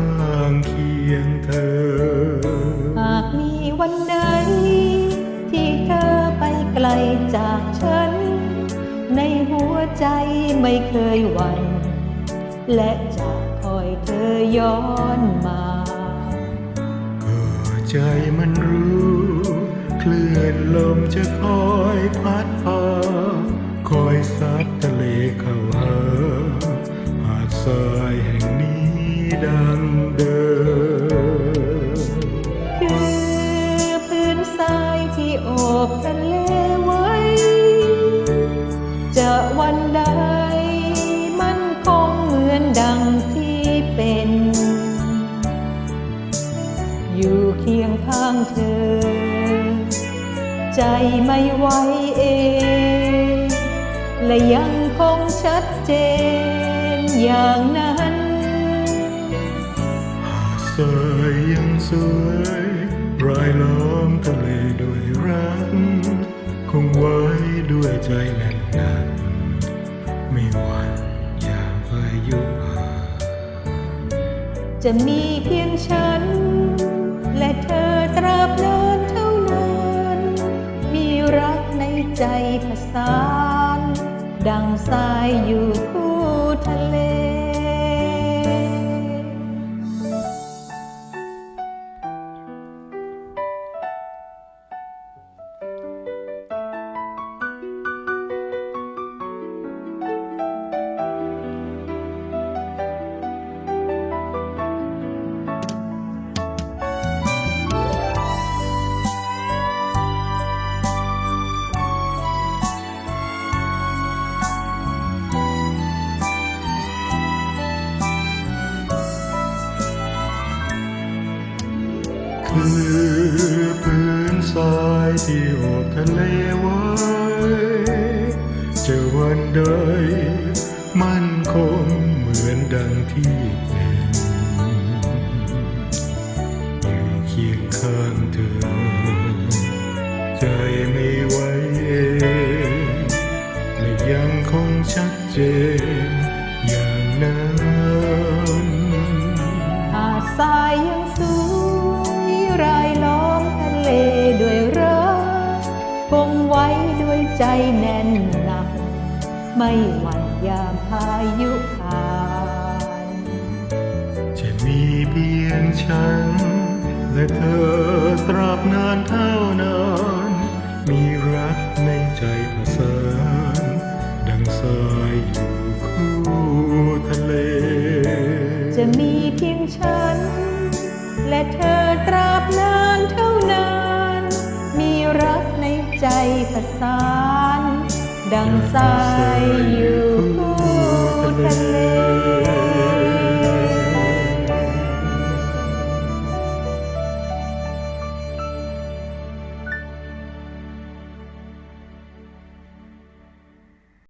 ง ในหัวใจไม่เคยหวั่นและจะคอยเธอย้อนมาก็ใจมันรู้ เคลื่อนลมจะคอยพัดพาคอยซัดทะเลเข้าหาหาดทรายแห่งนี้ดังเดิมคือพื้นทรายที่โอบทะเล ใจไม่ไหวเอง และยังคงชัดเจนอย่างนั้นหาดทรายยังสวยรายล้อมทะเลด้วยรัก คงไว้ด้วยใจแน่นหนักไม่หวั่นยามพายุผ่านจะมีเพียงฉัน ใจผสาน ดังสายอยู่คู่ทะเล คือพื้นทรายที่โอบทะเลไว้จะวันใดมันคงเหมือนดังที่เป็น ใจแน่นหนัก ไม่หวั่นยามพายุผ่าน จะมีเพียงฉัน และเธอตราบนานเท่านาน มีรักในใจผสานดังสายอยู่คู่ทะเล จะมีเพียงฉัน และเธอตรา ดังสายอยู่